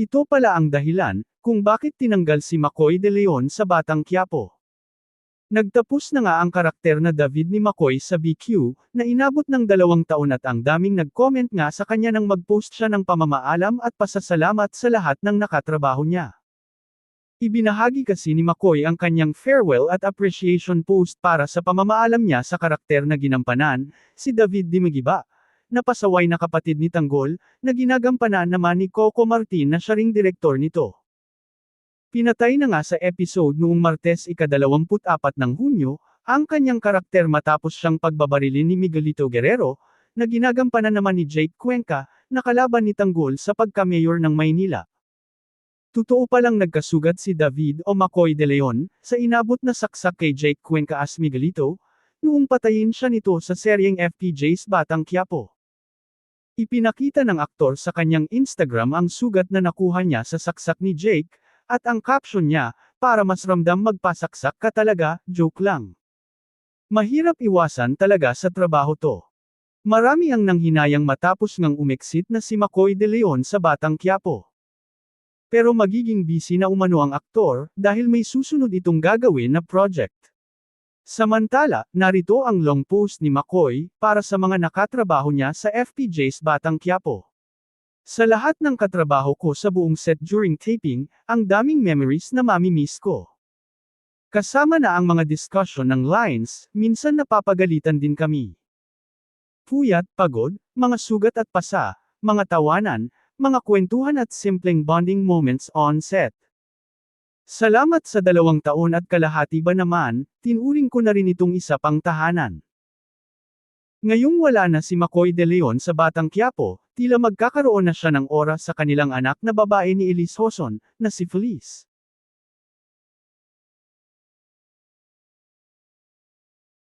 Ito pala ang dahilan, kung bakit tinanggal si Makoy de Leon sa Batang Quiapo. Nagtapos na nga ang karakter na David ni Makoy sa BQ, na inabot ng dalawang taon at ang daming nag-comment nga sa kanya nang mag-post siya ng pamamaalam at pasasalamat sa lahat ng nakatrabaho niya. Ibinahagi kasi ni Makoy ang kanyang farewell at appreciation post para sa pamamaalam niya sa karakter na ginampanan, si David Dimigiba, na pasaway na kapatid ni Tanggol, na ginagampanan naman ni Coco Martin na siya ring direktor nito. Pinatay na nga sa episode noong Martes ika-24 ng Hunyo, ang kanyang karakter matapos siyang pagbabarilin ni Miguelito Guerrero, na ginagampanan naman ni Jake Cuenca, na kalaban ni Tanggol sa pagka-mayor ng Maynila. Totoo palang nagkasugat si David o Macoy de Leon, sa inabot na saksak kay Jake Cuenca as Miguelito, noong patayin siya nito sa seryeng FPJ's Batang Quiapo. Ipinakita ng aktor sa kanyang Instagram ang sugat na nakuha niya sa saksak ni Jake, at ang caption niya, para mas ramdam magpasaksak ka talaga, joke lang. Mahirap iwasan talaga sa trabaho to. Marami ang nanghinayang matapos ngang umeksit na si Makoy de Leon sa Batang Quiapo. Pero magiging busy na umano ang aktor, dahil may susunod itong gagawin na project. Samantala, narito ang long post ni Makoy, para sa mga nakatrabaho niya sa FPJ's Batang Quiapo. Sa lahat ng katrabaho ko sa buong set during taping, ang daming memories na mamimiss ko. Kasama na ang mga discussion ng lines, minsan napapagalitan din kami. Puyat, pagod, mga sugat at pasa, mga tawanan, mga kwentuhan at simpleng bonding moments on set. Salamat sa dalawang taon at kalahati ba naman, tinuring ko na rin itong isa pang tahanan. Ngayong wala na si Makoy de Leon sa Batang Quiapo, tila magkakaroon na siya ng oras sa kanilang anak na babae ni Elise Hoson, na si Felice.